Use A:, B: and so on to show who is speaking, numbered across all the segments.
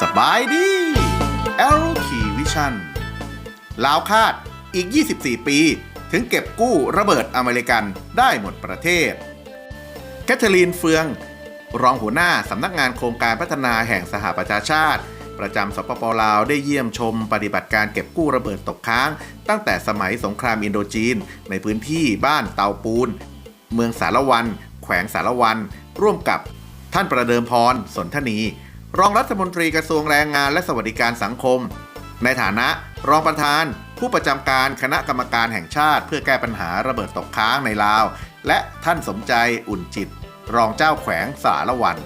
A: สบายดี l t Vision ลาวคาดอีก 24 ปี ถึงเก็บกู้ระเบิดอเมริกันได้หมดประเทศ แคทเธอรีนเฟือง รองหัวหน้าสำนักงานโครงการพัฒนาแห่งสหประชาชาติ ประจำสปปลาวได้เยี่ยมชมปฏิบัติการเก็บกู้ระเบิดตกค้าง ตั้งแต่สมัยสงครามอินโดจีน ในพื้นที่บ้านเตาปูน เมืองสารวัน แขวงสารวัน ร่วมกับท่านประเดิมพรสนทนี รองรัฐมนตรีกระทรวงแรงงานและสวัสดิการสังคม ในฐานะรองประธาน ผู้ประจำการคณะกรรมการแห่งชาติ เพื่อแก้ปัญหาระเบิดตกค้างในลาว และท่านสมใจอุ่นจิต รองเจ้าแขวงสารวัน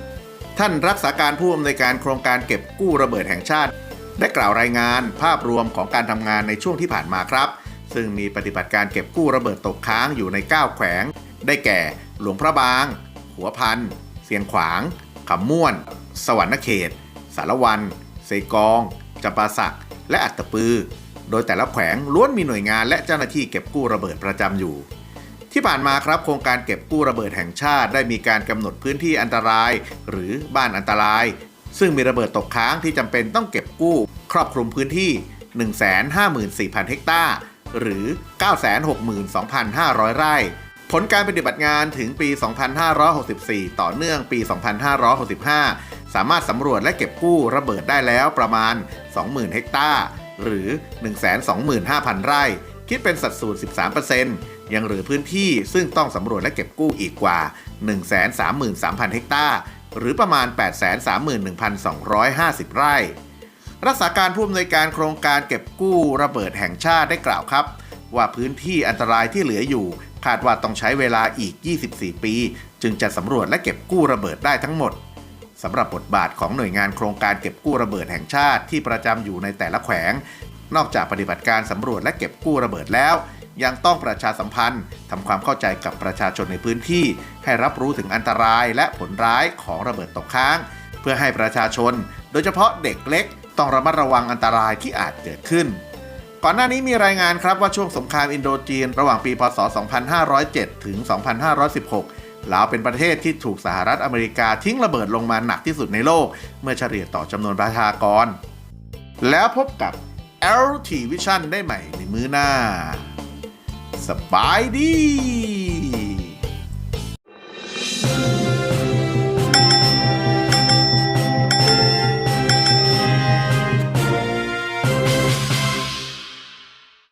A: ท่านรักษาการผู้อำนวยการโครงการเก็บกู้ระเบิดแห่งชาติ ได้กล่าวรายงานภาพรวมของการทำงานในช่วงที่ผ่านมาครับ ซึ่งมีปฏิบัติการเก็บกู้ระเบิดตกค้างอยู่ใน 9 แขวง ได้แก่ หลวงพระบาง หัวพัน เสียงขวางขำม่วน สวรรณเขต สารวันเซกองจำปาสัก และอัตตปือ โดยแต่ละแขวงล้วนมีหน่วยงานและเจ้าหน้าที่เก็บกู้ระเบิดประจำอยู่ ที่ผ่านมาครับโครงการเก็บกู้ระเบิดแห่งชาติ ได้มีการกำหนดพื้นที่อันตราย หรือบ้านอันตราย ซึ่งมีระเบิดตกค้างที่จำเป็นต้องเก็บกู้ ครอบคลุมพื้นที่ 154,000 เฮกตาร์ หรือ 962,500 ไร่ ผลการปฏิบัติงานถึงปี 2564 ต่อเนื่องปี 2565 สามารถสำรวจและเก็บกู้ระเบิดได้แล้วประมาณ 20,000 เฮกตาร์ หรือ 125,000 ไร่ คิดเป็นสัดส่วน 13%ยังเหลือพื้นที่ซึ่งต้องสำรวจและเก็บกู้อีกกว่า 133,000 เฮกตาร์ หรือประมาณ 831,250 ไร่ รักษาการผู้อำนวยการโครงการเก็บกู้ระเบิดแห่งชาติได้กล่าวครับ ว่าพื้นที่อันตรายที่เหลืออยู่ คาดว่าต้องใช้เวลาอีก 24 ปี จึงจะสำรวจและเก็บกู้ระเบิดได้ทั้งหมดสำหรับบทบาทของหน่วยงานโครงการเก็บกู้ระเบิดแห่งชาติที่ประจำอยู่ในแต่ละแขวง นอกจากปฏิบัติการสำรวจและเก็บกู้ระเบิดแล้ว ยังต้องประชาสัมพันธ์ทำความเข้าใจกับประชาชนในพื้นที่ ให้รับรู้ถึงอันตรายและผลร้ายของระเบิดตกค้าง เพื่อให้ประชาชน โดยเฉพาะเด็กเล็ก ต้องระมัดระวังอันตรายที่อาจเกิดขึ้น ก่อนหน้านี้มีรายงานครับว่าช่วงสงครามอินโดจีน ระหว่างปีพศ 2507 ถึง 2516ลาวเป็นประเทศที่ถูกสหรัฐอเมริกาทิ้งระเบิดลงมาหนักที่สุดในโลก เมื่อเฉลี่ยต่อจำนวนประชากร แล้วพบกับ LT Vision ได้ใหม่ในมื้อหน้า สบายดี